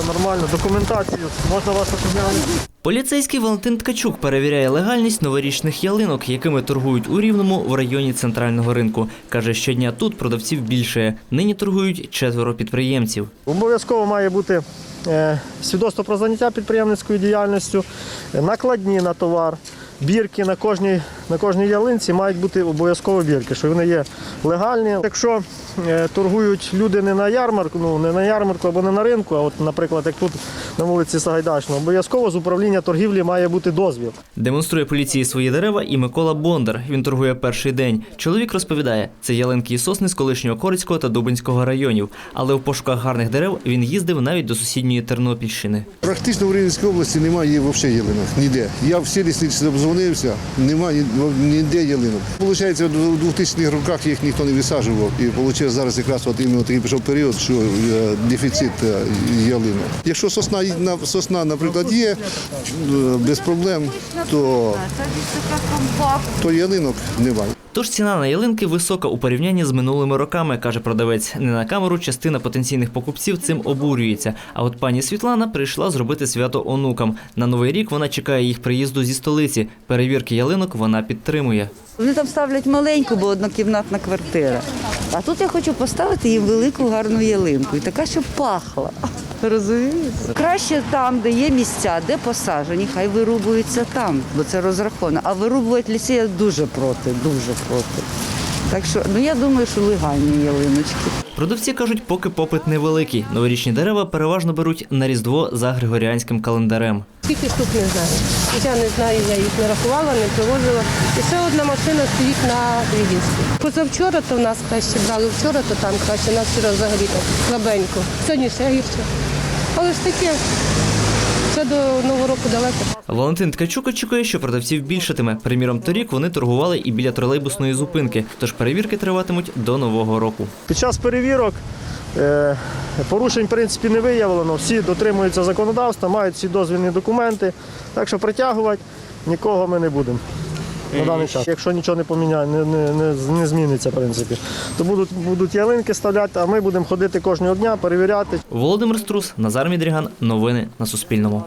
все нормально. Документацію можна вас оглянути. Поліцейський Валентин Ткачук перевіряє легальність новорічних ялинок, якими торгують у Рівному в районі центрального ринку. Каже, щодня тут продавців більше. Нині торгують четверо підприємців. Обов'язково має бути е, свідоцтво про заняття підприємницькою діяльністю, накладні на товар, бірки на кожній, на кожній ялинці мають бути обов'язково бірки, що вони є легальні. Якщо е, торгують люди не на ярмарку, ну не на ярмарку або не на ринку, а от, наприклад, як тут на вулиці Сагайдачного, обов'язково з управління торгівлі має бути дозвіл. Демонструє поліції свої дерева і Микола Бондар. Він торгує перший день. Чоловік розповідає, це ялинки і сосни з колишнього Корицького та Дубинського районів. Але в пошуках гарних дерев він їздив навіть до сусідньої Тернопільщини. Практично в Рівненській області немає взагалі ялинок. Ніде. Я в селі слідчі обдзвонився, немає ні- ніде ялинок. Получається, у 2000-х роках їх ніхто не висаджував. І виходить, зараз якраз от іменно такий пішов період, що е, дефіцит е, ялинок. Якщо сосна, на- сосна, наприклад, є е, без проблем, то, то ялинок немає. Тож ціна на ялинки висока у порівнянні з минулими роками, каже продавець. Не на камеру частина потенційних покупців цим обурюється. А от пані Світлана прийшла зробити свято онукам. На новий рік вона чекає їх приїзду зі столиці. Перевірки ялинок вона підтримує. Вони там ставлять маленьку, бо однокімнатна квартира. А тут я хочу поставити їм велику гарну ялинку. І така, щоб пахла. Розумієте? Краще там, де є місця, де посаджені, хай вирубуються там, бо це розраховано. А вирубувати ліси я дуже проти, дуже проти. Так що, ну я думаю, що легальні ялиночки. Продавці кажуть, поки попит невеликий. Новорічні дерева переважно беруть на різдво за григоріанським календарем. Скільки штук не знаю. Я не знаю, я їх не рахувала, не привозила. І ще одна машина стоїть на Відінську. Позавчора то в нас краще брали, вчора то там краще, у нас вчора взагалі слабенько. Сьогодні ще гірше. Але ж таке, це до Нового року далеко. Валентин Ткачук очікує, що продавців більшатиме. Приміром, торік вони торгували і біля тролейбусної зупинки, тож перевірки триватимуть до нового року. Під час перевірок е, порушень в принципі не виявлено. Всі дотримуються законодавства, мають всі дозвільні документи. Так що притягувати нікого ми не будемо. На даний час. Якщо нічого не поміняє, не, не, не, не зміниться, в принципі, то будуть, будуть ялинки ставляти, а ми будемо ходити кожного дня, перевіряти. Володимир Струс, Назар Мідріган. Новини на Суспільному.